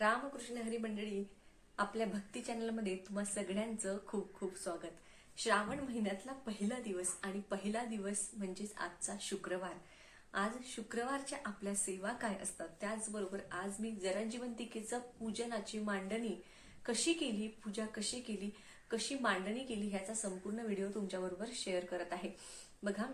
रामकृष्ण हरी मंडळी आपल्या भक्ती चॅनलमध्ये तुम्हा सगळ्यांचं खूप खूप स्वागत. श्रावण महिन्यातला पहिला दिवस आणि पहिला दिवस म्हणजेच आजचा शुक्रवार. आज शुक्रवारच्या आपल्या सेवा काय असतात त्याचबरोबर आज मी जराजीवंतिकेचं पूजनाची मांडणी कशी केली पूजा कशी केली कशी मांडणी केली ह्याचा संपूर्ण व्हिडिओ तुमच्याबरोबर शेअर करत आहे. बघा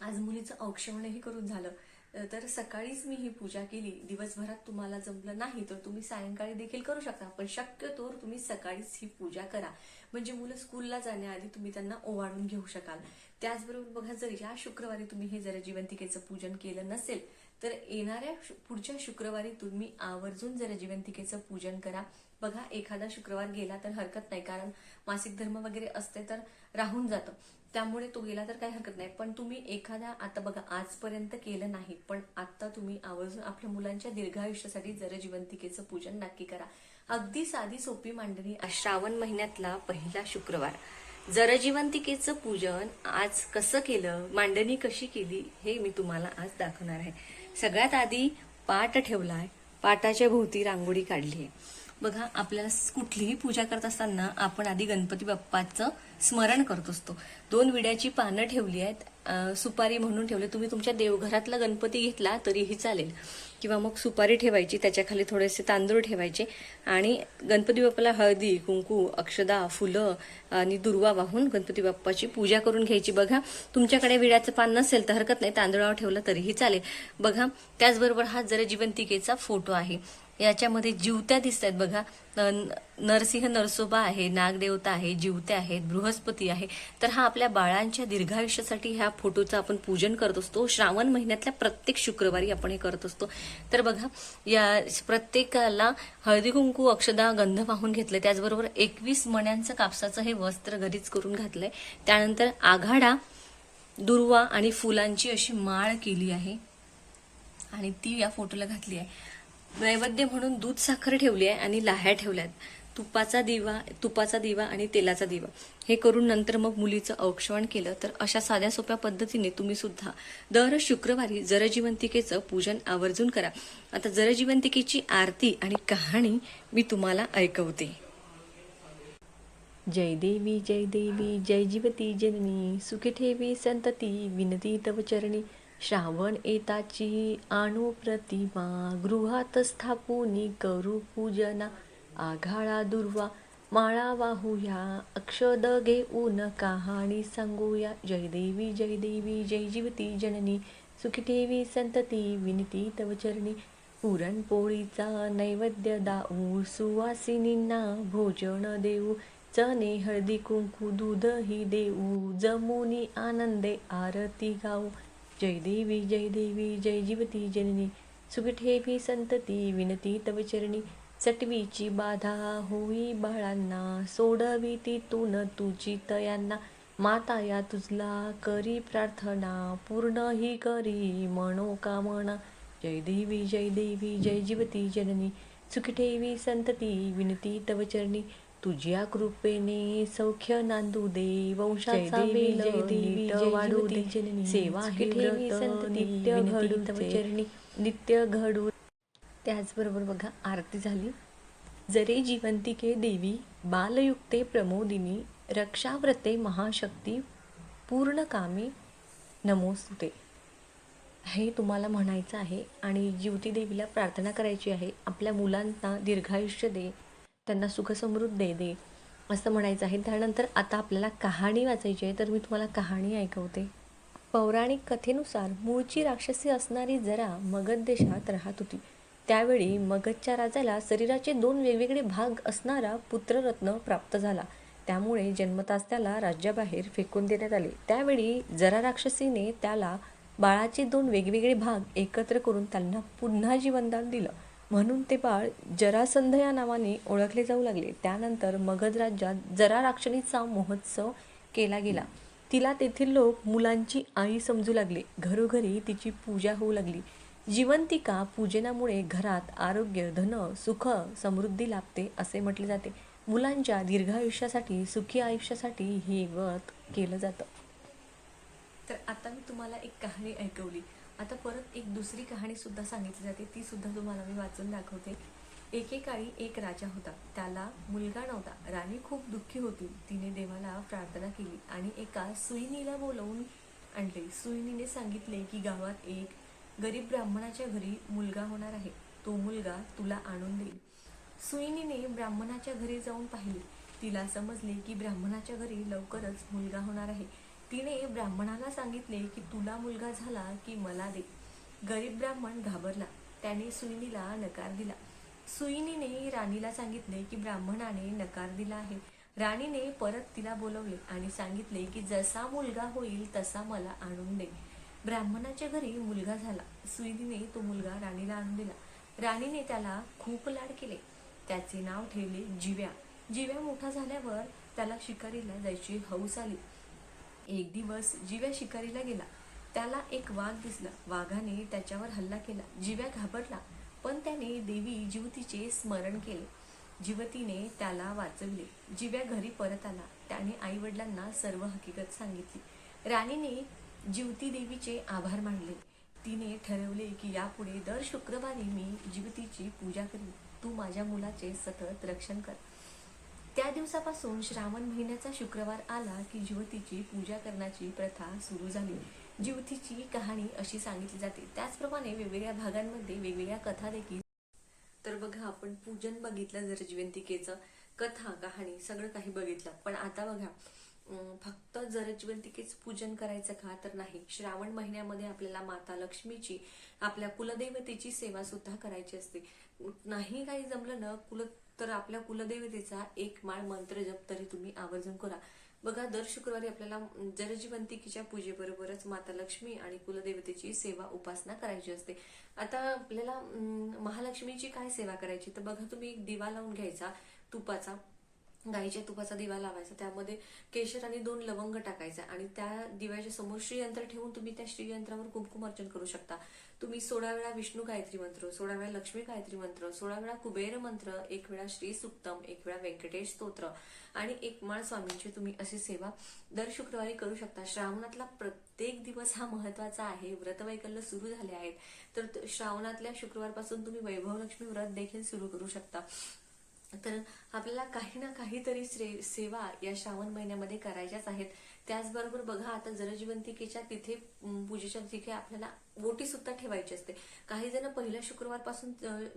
आज मुलीचं औक्षवणही करून झालं. तर सकाळीच मी ही पूजा केली. दिवसभरात तुम्हाला जमलं नाही तर तुम्ही सायंकाळी देखील करू शकता पण शक्यतोवर तुम्ही सकाळीच ही पूजा करा. म्हणजे मुलं स्कूलला जाण्याआधी तुम्ही त्यांना ओवाळून घेऊ शकाल. त्याचबरोबर बघा जर या शुक्रवारी तुम्ही हे जर जिवंतिकेचं पूजन केलं नसेल तर येणाऱ्या पुढच्या शुक्रवारी तुम्ही आवर्जून जर जिवंतिकेचं पूजन करा. बघा एखादा शुक्रवार गेला तर हरकत नाही कारण मासिक धर्म वगैरे असते तर राहून जातं. त्यामुळे तो गेला तर काही हरकत नाही. पण तुम्ही एखादा आता बघा आजपर्यंत केलं नाही पण आता तुम्ही आवर्जून आपल्या मुलांच्या दीर्घायुष्यासाठी जर जिवंतिकेचं पूजन नक्की करा. अगदी साधी सोपी मांडणी श्रावण महिन्यातला पहिला शुक्रवार. जरजीवंतिकेचं पूजन आज कसं केलं मांडणी कशी केली हे मी तुम्हाला आज दाखवणार आहे. सगळ्यात आधी पाट ठेवलाय. पाटाच्या भोवती रांगोळी काढली आहे बघा आपल्याला कुठलीही पूजा करत असताना आपण आधी गणपती बाप्पाचं स्मरण करत असतो. दोन विड्याची पानं ठेवली आहेत सुपारी म्हणून ठेवले. तुम्ही तुमच्या देवघरातला गणपती घेतला तरीही चालेल. किंवा मग सुपारी ठेवायची त्याच्याखाली थोडेसे तांदूळ ठेवायचे आणि गणपती बाप्पाला हळदी कुंकू अक्षदा फुलं आणि दुर्वा वाहून गणपती बाप्पाची पूजा करून घ्यायची. बघा तुमच्याकडे विड्याचं पान नसेल तर हरकत नाही तांदूळावर ठेवलं तरीही चालेल. बघा त्याचबरोबर हा जरा जिवंतिकेचा फोटो आहे. याच्यामध्ये जिवत्या दिसत आहेत बघा. न- नरसिंह नरसोबा आहे नागदेवता आहे जिवत्या आहेत बृहस्पती आहे. तर हा आपल्या बाळांच्या दीर्घायुष्यासाठी ह्या फोटोचं आपण पूजन करत असतो. श्रावण महिन्यातल्या प्रत्येक शुक्रवारी आपण हे करत असतो. तर बघा या प्रत्येकाला हळदी कुंकू अक्षदा गंध वाहून घेतलं त्याचबरोबर एकवीस मण्यांचं कापसाचं हे वस्त्र घरीच करून घातलंय. त्यानंतर आघाडा दुर्वा आणि फुलांची अशी माळ केली आहे. आणि ती या फोटोला घातली आहे. नैवेद्य म्हणून दूध साखर ठेवली आहे आणि लाह्या ठेवल्यात. तुपाचा दिवा तुपाचा दिवा आणि तेलाचा दिवा. हे करून नंतर मग मुलीचं औक्षवण केलं तर अशा साध्या सोप्या पद्धतीने तुम्ही सुद्धा दर शुक्रवारी जरजीवंतिकेचं पूजन आवर्जून करा. आता जरजीवंतिकेची आरती आणि कहाणी मी तुम्हाला ऐकवते. जय देवी जय देवी जय जीवती जननी. सुखी ठेवी संतती विनती तव चरणी. श्रावण येताची आणू प्रतिमा गृहात स्थापुनी करू पूजना आघाळा दुर्वा माळा वाहूया अक्षद घेऊन कहाणी सांगूया. जय देवी जय देवी जय जीवती जननी सुखी ठेवी संतती विनती तव चरणी पुरणपोळीचा नैवेद्य दाऊ सुवासिनींना भोजन देऊ. चणे हळदी कुंकू दूधही देऊ. जमुनी आनंदे आरती गाऊ. जय देवी जय देवी जय जीवती जननी. सुगठेवी संतती विनती तव चरणी. चटवीची बाधा होई बाळांना सोडवी तिथून तुझी तयांना. माता या तुझला करी प्रार्थना पूर्ण ही करी मनोकामना. जय देवी जय देवी जय जीवती जननी. सुखी ठेवी संतती विनती तव चरणी. तुझ्या कृपेने सौख्य नांदू दे वंशाचा नीट वाढू दे. सेवा नित्य घडू चरणी नित्य घडू त्याचबरोबर बघा आरती झाली. जरे जिवंतिके देवी बालयुक्ते प्रमोदिनी रक्षाव्रते महाशक्ती पूर्ण कामे नमोस्तुते. हे तुम्हाला म्हणायचं आहे आणि जीवती देवीला प्रार्थना करायची आहे आपल्या मुलांना दीर्घायुष्य दे. त्यांना सुखसमृद्धी दे असं म्हणायचं आहे. त्यानंतर आता आपल्याला कहाणी वाचायची आहे. तर मी तुम्हाला कहाणी ऐकवते. पौराणिक कथेनुसार मूळची राक्षसी असणारी जरा मगध देशात राहत होती. त्यावेळी मगधच्या राजाला शरीराचे दोन वेगवेगळे भाग असणारा पुत्ररत्न प्राप्त झाला. त्यामुळे जन्मताच त्याला राज्याबाहेर फेकून देण्यात आले. त्यावेळी जरा राक्षसीने त्याला बाळाचे दोन वेगवेगळे भाग एकत्र करून त्यांना पुन्हा जीवनदान दिलं. म्हणून ते बाळ जरासंध या नावाने ओळखले जाऊ लागले. त्यानंतर मगध राज्यात जरा राक्षणीचा महोत्सव केला गेला. तिला तेथील लोक मुलांची आई समजू लागले. घरोघरी तिची पूजा होऊ लागली. जिवंतिका पूजनामुळे घरात आरोग्य धन सुख समृद्धी लाभते असे म्हटले जाते. मुलांच्या दीर्घायुष्यासाठी सुखी आयुष्यासाठी हे व्रत केलं जातं. तर आता मी तुम्हाला एक कहाणी ऐकवली. आता परत एक दुसरी कहाणी सुद्धा सांगितली जाते. ती सुद्धा तुम्हाला मी वाचून दाखवते. एकेकाळी एक राजा होता. त्याला मुलगा नव्हता. राणी खूप दुःखी होती. तिने देवाला प्रार्थना केली आणि एका सुईनीला बोलवून आणले. सुईनीने सांगितले की गावात एक गरीब ब्राह्मणाच्या घरी मुलगा होणार आहे. तो मुलगा तुला आणून देईल. सुईनीने ब्राह्मणाच्या घरी जाऊन पाहिले. तिला समजले की ब्राह्मणाच्या घरी लवकरच मुलगा होणार आहे. तिने ब्राह्मणाला सांगितले की तुला मुलगा झाला की मला दे. गरीब ब्राह्मण घाबरला. त्याने सुईनीला नकार दिला. सुईनीने राणीला सांगितले की ब्राह्मणाने नकार दिला आहे. राणीने परत तिला बोलवले आणि सांगितले की जसा मुलगा होईल तसा मला आणून दे. ब्राह्मणाच्या घरी मुलगा झाला. सुईनीने तो मुलगा राणीला आणून दिला. राणीने त्याला खूप लाड केले. त्याचे नाव ठेवले जिव्या. जिव्या मोठा झाल्यावर त्याला शिकारीला जायची हौस आली. एक दिवस जिव्या शिकारीला गेला. त्याला एक वाघ दिसला. वाघाने त्याच्यावर हल्ला केला. जिव्या घाबरला पण त्याने देवी जिवतीचे स्मरण केले. जिवतीने त्याला वाचवले. जिव्या घरी परत आला. त्याने आई वडिलांना सर्व हकीकत सांगितली. राणीने जिवती देवीचे आभार मानले. तिने ठरवले की यापुढे दर शुक्रवारी मी जिवतीची पूजा करीन. तू माझ्या मुलाचे सतत रक्षण कर. त्या दिवसापासून श्रावण महिन्याचा शुक्रवार आला की जिवतीची पूजा करण्याची प्रथा सुरू झाली. जिवतीची कहाणी अशी सांगितली जाते. त्याचप्रमाणे वेगवेगळ्या भागांमध्ये वेगवेगळ्या कथा देखील. तर बघा आपण पूजन बघितलं जर जिवंतिकेचं कथा कहाणी सगळं काही बघितलं. पण आता बघा अं, फक्त जर जिवंतिकेच पूजन करायचं का तर नाही. श्रावण महिन्यामध्ये आपल्याला माता लक्ष्मीची आपल्या कुलदेवतेची सेवा सुद्धा करायची असते. नाही काही जमलं ना कुल तर आपल्या कुलदेवतेचा एक माळ मंत्र जप तरी तुम्ही आवर्जून करा. बघा दर शुक्रवारी आपल्याला जलजीवंतिकीच्या पूजेबरोबरच माता लक्ष्मी आणि कुलदेवतेची सेवा उपासना करायची असते. आता आपल्याला महालक्ष्मीची काय सेवा करायची? तर बघा तुम्ही एक दिवा लावून घ्यायचा तुपाचा. गाईच्या तुपाचा दिवा लावायचा. त्यामध्ये केशर आणि दोन लवंग टाकायचा आणि त्या दिव्याच्या समोर श्रीयंत्र ठेवून तुम्ही त्या श्रीयंत्रावर कुमकुम अर्चन करू शकता. तुम्ही सोळा वेळा विष्णू गायत्री मंत्र सोळा वेळा लक्ष्मी गायत्री मंत्र सोळा वेळा कुबेर मंत्र एक वेळा श्री सुक्तम एक वेळा व्यंकटेश स्तोत्र आणि एकमाळ स्वामींची तुम्ही अशी सेवा दर शुक्रवारी करू शकता. श्रावणातला प्रत्येक दिवस हा महत्त्वाचा आहे. व्रतवैकल्य सुरू झाले आहेत. तर श्रावणातल्या शुक्रवारपासून तुम्ही वैभव लक्ष्मी व्रत देखील सुरू करू शकता. तर आपल्याला काही ना काहीतरी श्रे- सेवा या श्रावण महिन्यामध्ये करायच्याच आहेत. त्याचबरोबर बघा आता जलजीवंतिकेच्या तिथे पूजेच्या तिथे आपल्याला ओटी सुद्धा ठेवायची असते. काही जण पहिल्या शुक्रवारपासून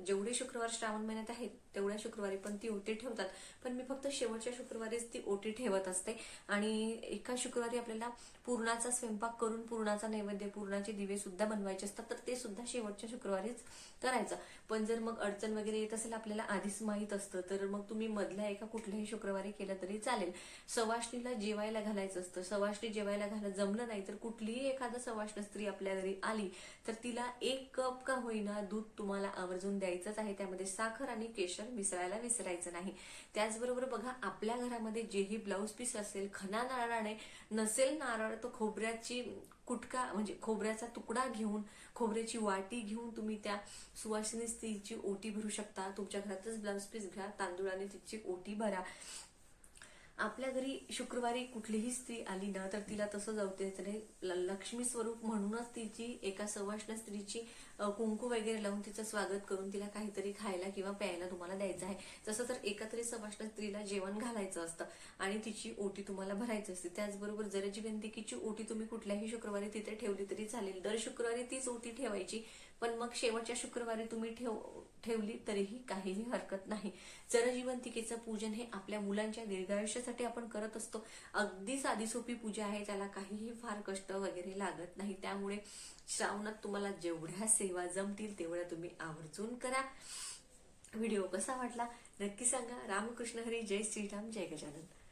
जेवढे शुक्रवार श्रावण महिन्यात आहेत तेवढ्या शुक्रवारी पण ती ओटी ठेवतात. पण मी फक्त शेवटच्या शुक्रवारीच ती ओटी ठेवत असते. आणि एका शुक्रवारी आपल्याला पूर्णाचा स्वयंपाक करून पूर्णाचा नैवेद्य पूर्णाचे दिवे सुद्धा बनवायचे असतात तर ते सुद्धा शेवटच्या शुक्रवारीच करायचं. पण जर मग अडचण वगैरे येत असेल आपल्याला आधीच माहीत असतं तर मग तुम्ही मधल्या एका कुठल्याही शुक्रवारी केलं तरी चालेल. सवाष्णीला जेवायला घालायचं असतं. सवाष्णी जेवायला घालत जमलं नाही तर कुठलीही एखादं सवाष्ण स्त्री आपल्या घरी आली तर तिला एक कप का होईना दूध तुम्हाला आवर्जून द्यायचंच आहे. त्यामध्ये साखर आणि केशर विसरायला विसरायचं नाही. त्याचबरोबर बघा आपल्या घरामध्ये जेही ब्लाऊज पीस असेल खना नारळाने नसेल नारळ तो खोबऱ्याची कुटका म्हणजे खोबऱ्याचा तुकडा घेऊन खोबऱ्याची वाटी घेऊन तुम्ही त्या सुवासिनी स्त्रीची ओटी भरू शकता. तुमच्या घरातच ब्लाऊज पीस घ्या तांदूळाने तिची ओटी भरा. आपल्या घरी शुक्रवारी कुठलीही स्त्री आली ना तर तिला तसं जाऊ द्यायचं नाही. ल- लक्ष्मी स्वरूप म्हणूनच तिची एका सवाष्ण स्त्रीची कुंकू वगैरे लावून तिचं स्वागत करून तिला काहीतरी खायला किंवा प्यायला तुम्हाला द्यायचं आहे. जसं तर एका तरी सवाष्ण स्त्रीला जेवण घालायचं असतं आणि तिची ओटी तुम्हाला भरायची असते. त्याचबरोबर जरजी वेंतिकीची ओटी तुम्ही कुठल्याही शुक्रवारी तिथे ठेवली तरी चालेल. दर शुक्रवारी तीच ओटी ठेवायची. पण मग शेवटच्या शुक्रवारी तुम्ही ठेव ठेवली तरीही काहीही हरकत नाही. जलजीवंतिकेचं पूजन हे आपल्या मुलांच्या दीर्घायुष्यासाठी आपण करत असतो. अगदी साधी सोपी पूजा आहे त्याला काहीही फार कष्ट वगैरे लागत नाही. त्यामुळे श्रावणात तुम्हाला जेवढ्या सेवा जमतील तेवढ्या तुम्ही आवर्जून करा. व्हिडिओ कसा वाटला नक्की सांगा. रामकृष्ण हरी जय श्रीराम जय गजानन.